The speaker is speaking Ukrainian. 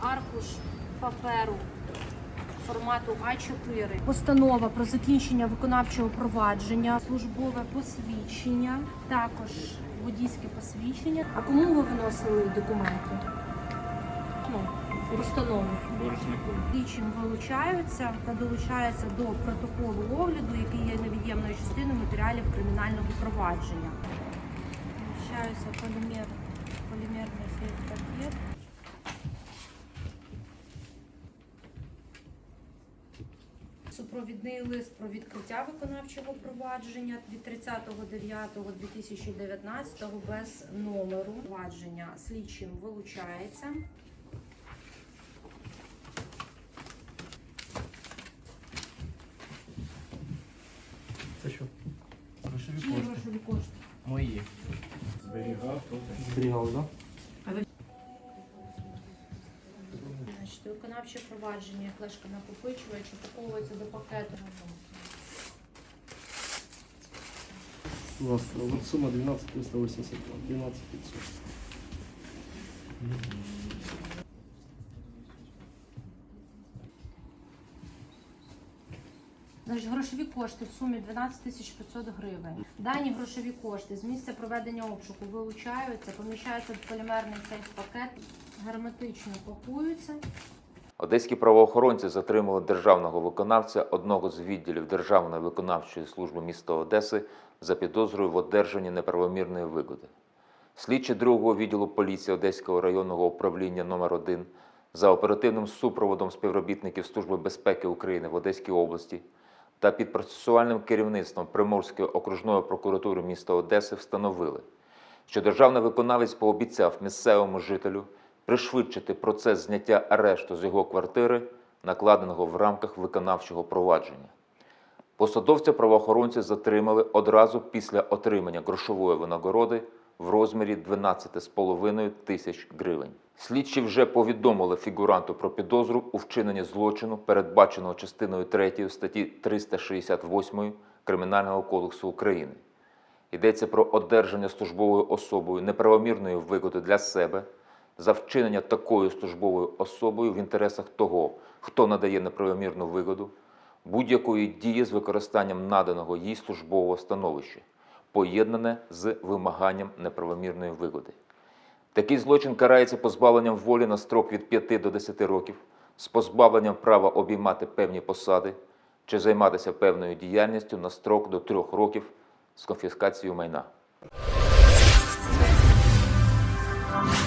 Аркуш паперу формату А4, постанова про закінчення виконавчого провадження, службове посвідчення, також водійське посвідчення. А кому ви виносили документи? Ну, Установи. Постанову Слідчим вилучаються та долучаються до протоколу огляду, який є невід'ємною частиною матеріалів кримінального провадження. Вилучаються полімер, полімерний пакет. Супровідний лист про відкриття виконавчого провадження від 30.09.2019 без номеру провадження слідчим вилучається. Це що? Грошові Чиї кошти. грошові кошти? Мої. Зберігав, Зберігав, так? Значить, виконавче провадження, як флешка накопичувач, упаковується до пакету. У вас вот сумма 12 382, 12 500. Значить, грошові кошти в сумі 12 тисяч 500 гривень. Дані грошові кошти з місця проведення обшуку вилучаються, поміщаються в полімерний сейф-пакет, герметично пакуються. Одеські правоохоронці затримали державного виконавця одного з відділів Державної виконавчої служби міста Одеси за підозрою в одержанні неправомірної вигоди. Слідчі другого відділу поліції Одеського районного управління номер 1 за оперативним супроводом співробітників Служби безпеки України в Одеській області та під процесуальним керівництвом Приморської окружної прокуратури міста Одеси встановили, що державний виконавець пообіцяв місцевому жителю пришвидшити процес зняття арешту з його квартири, накладеного в рамках виконавчого провадження. Посадовця правоохоронці затримали одразу після отримання грошової винагороди в розмірі 12,5 тисяч гривень. Слідчі вже повідомили фігуранту про підозру у вчиненні злочину, передбаченого частиною 3 статті 368 Кримінального кодексу України. Йдеться про одержання службовою особою неправомірної вигоди для себе за вчинення такою службовою особою в інтересах того, хто надає неправомірну вигоду, будь-якої дії з використанням наданого їй службового становища, поєднане з вимаганням неправомірної вигоди. Такий злочин карається позбавленням волі на строк від 5 до 10 років, з позбавленням права обіймати певні посади чи займатися певною діяльністю на строк до 3 років з конфіскацією майна.